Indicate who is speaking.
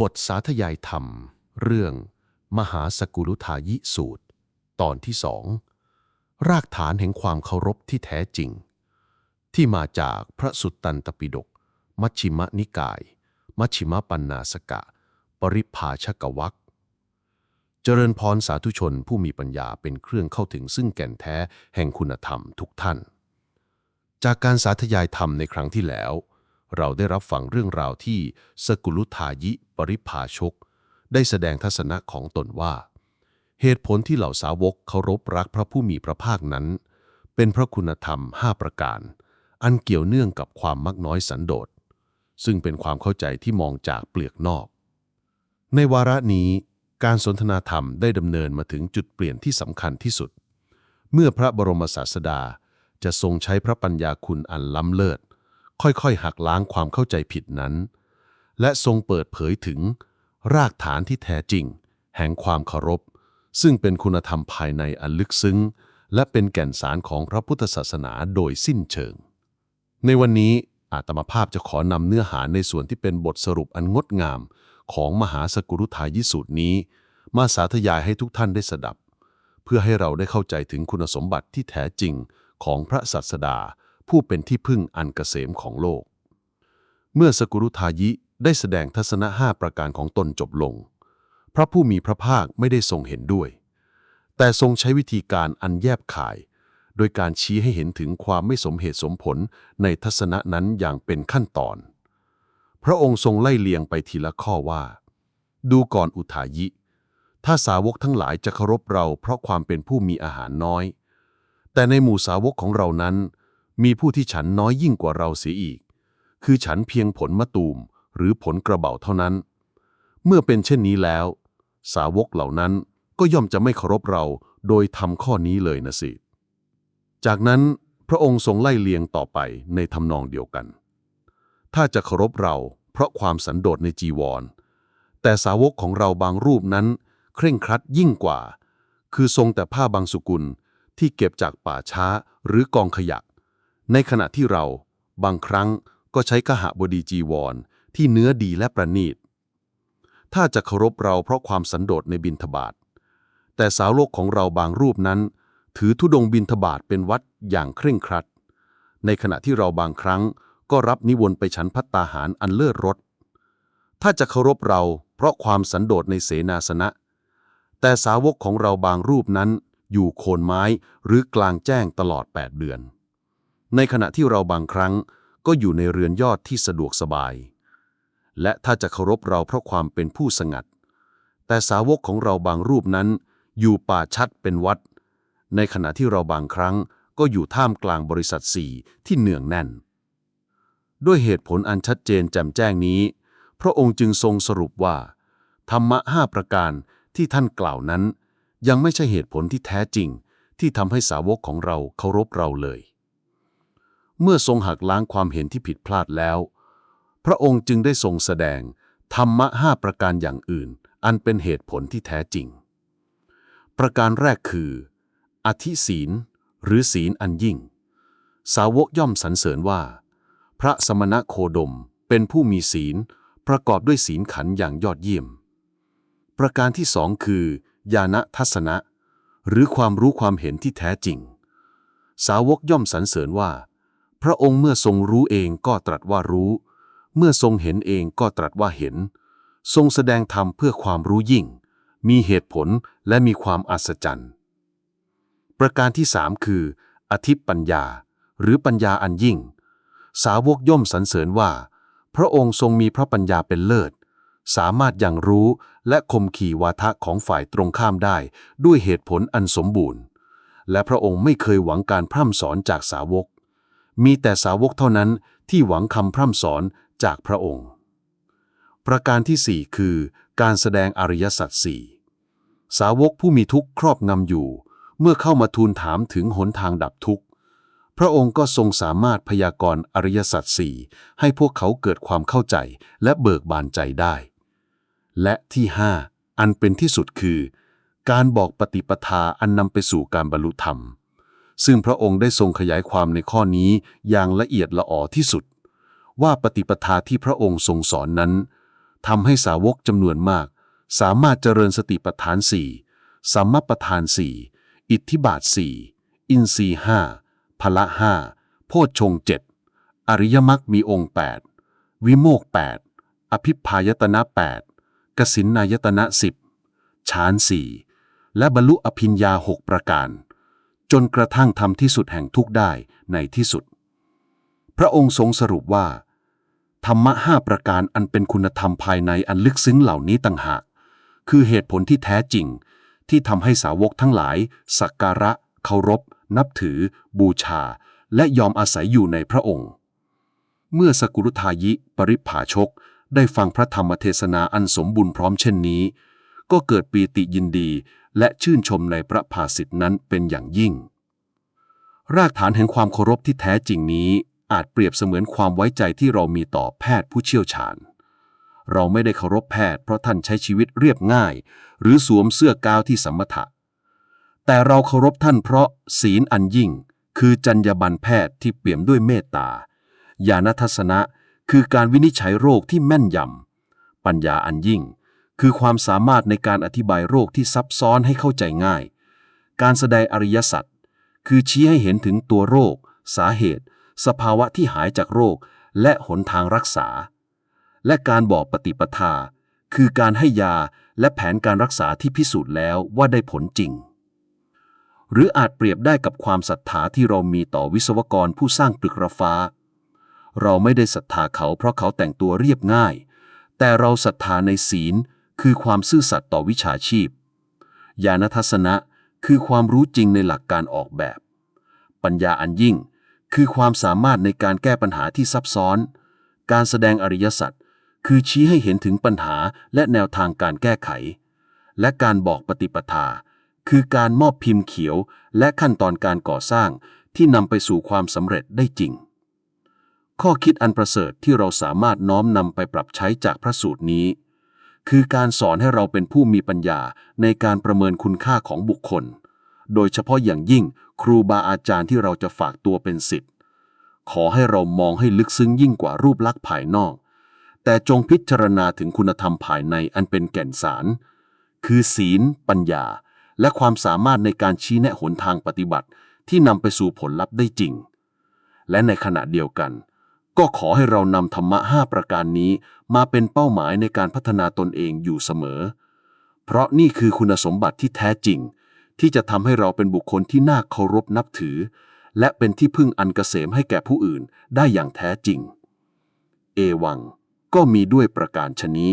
Speaker 1: บทสาธยายธรรม เรื่อง มหาสกุลุทายิสูตร ตอนที่สอง รากฐานแห่งความเคารพที่แท้จริง ที่มาจากพระสุตตันตปิฎกมัชชิมนิกาย มัชชิมปัญนาสกะ ปริภาชกวักเจริญพรสาธุชนผู้มีปัญญาเป็นเครื่องเข้าถึงซึ่งแก่นแท้แห่งคุณธรรมทุกท่าน จากการสาธยายธรรมในครั้งที่แล้ว เราได้รับฟังเรื่องราวที่สกุลุทายิปริภาชก ได้แสดงทัศนะของตนว่า เหตุผลที่เหล่าสาวกเคารพรักพระผู้มีพระภาคนั้น เป็นพระคุณธรรม 5 ประการ อันเกี่ยวเนื่องกับความมักน้อยสันโดษ ซึ่งเป็นความเข้าใจที่มองจากเปลือกนอก ในวาระนี้การสนทนาธรรมได้ดำเนินมาถึงจุดเปลี่ยนที่สำคัญที่สุด เมื่อพระบรมศาสดาจะทรงใช้พระปัญญาคุณอันล้ำเลิศ ค่อยๆ หักล้างความเข้าใจผิดนั้น และทรงเปิดเผยถึง รากฐานที่แท้จริง แห่งความเคารพ ซึ่งเป็นคุณธรรมภายในอันลึกซึ้ง และเป็นแก่นสารของพระพุทธศาสนาโดยสิ้นเชิง ในวันนี้อาตมาภาพจะขอนำเนื้อหาในส่วนที่เป็นบทสรุปอันงดงาม ของมหาสกุรุทายิสูตรนี้ มาสาธยายให้ทุกท่านได้สดับ เพื่อให้เราได้เข้าใจถึงคุณสมบัติที่แท้จริงของพระสัสดา ผู้เป็นที่พึ่งอันเกษมของโลก เมื่อสกุรุทายิได้แสดงทัศนะห้าประการของตนจบลง พระผู้มีพระภาคไม่ได้ทรงเห็นด้วย แต่ทรงใช้วิธีการอันแยบขาย โดยการชี้ให้เห็นถึงความไม่สมเหตุสมผลในทัศนะนั้นอย่างเป็นขั้นตอน พระองค์ทรงไล่เลียงไปทีละข้อว่า ดูก่อนอุทายิ ถ้าสาวกทั้งหลายจะเคารพเราเพราะความเป็นผู้มีอาหารน้อย แต่ในหมู่สาวกของเรานั้น มีผู้ที่ฉันน้อยยิ่งกว่าเราเสียอีก คือฉันเพียงผลมะตูมหรือผลกระเบาเท่านั้น เมื่อเป็นเช่นนี้แล้ว สาวกเหล่านั้นก็ย่อมจะไม่เคารพเราโดยทำข้อนี้เลยนะสิ จากนั้นพระองค์ทรงไล่เลียงต่อไปในทำนองเดียวกัน ถ้าจะเคารพเราเพราะความสันโดษในจีวร แต่สาวกของเราบางรูปนั้น เคร่งครัดยิ่งกว่า คือทรงแต่ผ้าบางสุกุลที่เก็บจากป่าช้าหรือกองขยะ ในขณะที่เราบางครั้งก็ใช้กหบดีจีวร ที่เนื้อดีและประณีต ถ้าจะเคารพเราเพราะความสันโดษในบินทบาท แต่สาวโลกของเราบางรูปนั้น ถือธุดงค์บินทบาทเป็นวัดอย่างเคร่งครัด ในขณะที่เราบางครั้งก็รับนิวรณ์ไปฉันพัตตาหารอันเลิศรส ถ้าจะเคารพเราเพราะความสันโดษในเสนาสนะ แต่สาวกของเราบางรูปนั้นอยู่โคนไม้หรือกลางแจ้งตลอด 8 เดือน ในขณะที่เราบางครั้งก็อยู่ในเรือนยอดที่สะดวกสบาย และถ้าจะเคารพเราเพราะความเป็นผู้สงัด แต่สาวกของเราบางรูปนั้น อยู่ป่าชัดเป็นวัด ในขณะที่เราบางครั้งก็อยู่ท่ามกลางบริษัทสี่ที่เนืองแน่น ด้วยเหตุผลอันชัดเจนแจ่มแจ้งนี้ พระองค์จึงทรงสรุปว่า ธรรมะห้าประการที่ท่านกล่าวนั้น ยังไม่ใช่เหตุผลที่แท้จริง ที่ทำให้สาวกของเราเคารพเราเลย เมื่อทรงหักล้างความเห็นที่ผิดพลาดแล้ว พระองค์จึงได้ทรงแสดง ธรรมะห้าประการอย่างอื่น อันเป็นเหตุผลที่แท้จริง ประการแรกคือ อธิศีล หรือศีลอันยิ่ง สาวกย่อมสรรเสริญว่า พระสมณะโคดมเป็นผู้มีศีล ประกอบด้วยศีลขันธ์อย่างยอดเยี่ยม ประการที่สองคือ ญาณทัศนะ หรือความรู้ความเห็นที่แท้จริง สาวกย่อมสรรเสริญว่า พระองค์เมื่อทรงรู้เองก็ตรัสว่ารู้ เมื่อทรงเห็นเองก็ตรัสว่าเห็น ทรงแสดงธรรมเพื่อความรู้ยิ่ง มีเหตุผลและมีความอัศจรรย์ ประการที่สามคือ อธิปัญญา หรือปัญญาอันยิ่ง สาวกย่อมสรรเสริญว่า พระองค์ทรงมีพระปัญญาเป็นเลิศ สามารถยังรู้และคมขี่วาทะของฝ่ายตรงข้ามได้ด้วยเหตุผลอันสมบูรณ์ และพระองค์ไม่เคยหวังการพร่ำสอนจากสาวก มีแต่สาวกเท่านั้นที่หวังคำพร่ำสอนจากพระองค์ ประการที่สี่คือ การแสดงอริยสัจสี่สาวกผู้มีทุกข์ครอบงำอยู่ เมื่อเข้ามาทูลถามถึงหนทางดับทุกข์ พระองค์ก็ทรงสามารถพยากรณ์อริยสัจสี่ให้พวกเขาเกิดความเข้าใจและเบิกบานใจได้ และที่ห้าอันเป็นที่สุดคือ การบอกปฏิปทาอันนำไปสู่การบรรลุธรรม ซึ่งพระองค์ได้ทรงขยายความในข้อนี้อย่างละเอียดละออที่สุด ว่าปฏิปทาที่พระองค์ทรงสอนนั้นทำให้สาวกจำนวนมาก สามารถเจริญสติปัฏฐานสี่สัมมปทานสี่อิทธิบาทสี่อินทรีห้าพละห้าโพชฌงเจ็ดอริยมรรคมีองค์ 8 วิโมก 8 อภิพายตนะ8กสินนายตนะสิบฌานสี่และบรรลุอภิญญาหกประการ จนกระทั่งทำที่สุดแห่งทุกได้ในที่สุด พระองค์ทรงสรุปว่า ธรรมะห้าประการอันเป็นคุณธรรมภายในอันลึกซึ้งเหล่านี้ต่างหาก คือเหตุผลที่แท้จริง ที่ทำให้สาวกทั้งหลาย สักการะ เคารพ นับถือ บูชา และยอมอาศัยอยู่ในพระองค์ เมื่อสกุรุทายิปริภาชก ได้ฟังพระธรรมเทศนาอันสมบูรณ์พร้อมเช่นนี้ ก็เกิดปีติยินดี และชื่นชมในพระภาสิทธินั้นเป็นอย่างยิ่ง รากฐานแห่งความเคารพที่แท้จริงนี้อาจเปรียบเสมือนความไว้ใจที่เรามีต่อแพทย์ผู้เชี่ยวชาญ เราไม่ได้เคารพแพทย์เพราะท่านใช้ชีวิตเรียบง่าย หรือสวมเสื้อกาวที่สมมถะ แต่เราเคารพท่านเพราะศีลอันยิ่ง คือจรรยาบรรณแพทย์ที่เปี่ยมด้วยเมตตาญาณทัศนะคือการวินิจฉัยโรคที่แม่นยำปัญญาอันยิ่ง คือความสามารถในการอธิบายโรคที่ซับซ้อนให้เข้าใจง่าย การแสดงอริยสัจคือชี้ให้เห็นถึงตัวโรค สาเหตุ สภาวะที่หายจากโรค และหนทางรักษา และการบอกปฏิปทา คือการให้ยาและแผนการรักษาที่พิสูจน์แล้วว่าได้ผลจริง หรืออาจเปรียบได้กับความศรัทธาที่เรามีต่อวิศวกรผู้สร้างตึกระฟ้า เราไม่ได้ศรัทธาเขาเพราะเขาแต่งตัวเรียบง่าย แต่เราศรัทธาในศีล คือความซื่อสัตย์ต่อวิชาชีพ ญาณทัศนะคือความรู้จริงในหลักการออกแบบ ปัญญาอันยิ่ง คือความสามารถในการแก้ปัญหาที่ซับซ้อน การแสดงอริยสัจคือชี้ให้เห็นถึงปัญหาและแนวทางการแก้ไข และการบอกปฏิปทา คือการมอบพิมพ์เขียวและขั้นตอนการก่อสร้างที่นำไปสู่ความสำเร็จได้จริง ข้อคิดอันประเสริฐที่เราสามารถน้อมนำไปปรับใช้จากพระสูตรนี้ คือการสอนให้เราเป็นผู้มีปัญญาในการประเมินคุณค่าของบุคคล โดยเฉพาะอย่างยิ่งครูบาอาจารย์ที่เราจะฝากตัวเป็นศิษย์ขอให้เรามองให้ลึกซึ้งยิ่งกว่ารูปลักษณ์ภายนอก แต่จงพิจารณาถึงคุณธรรมภายในอันเป็นแก่นสาร คือศีล ปัญญา และความสามารถในการชี้แนะหนทางปฏิบัติที่นำไปสู่ผลลัพธ์ได้จริง และในขณะเดียวกัน ก็ขอให้เรานำธรรมะห้าประการนี้ มาเป็นเป้าหมายในการพัฒนาตนเองอยู่เสมอ เพราะนี่คือคุณสมบัติที่แท้จริง ที่จะทำให้เราเป็นบุคคลที่น่าเคารพนับถือ และเป็นที่พึ่งอันเกษมให้แก่ผู้อื่นได้อย่างแท้จริง เอวังก็มีด้วยประการชนี้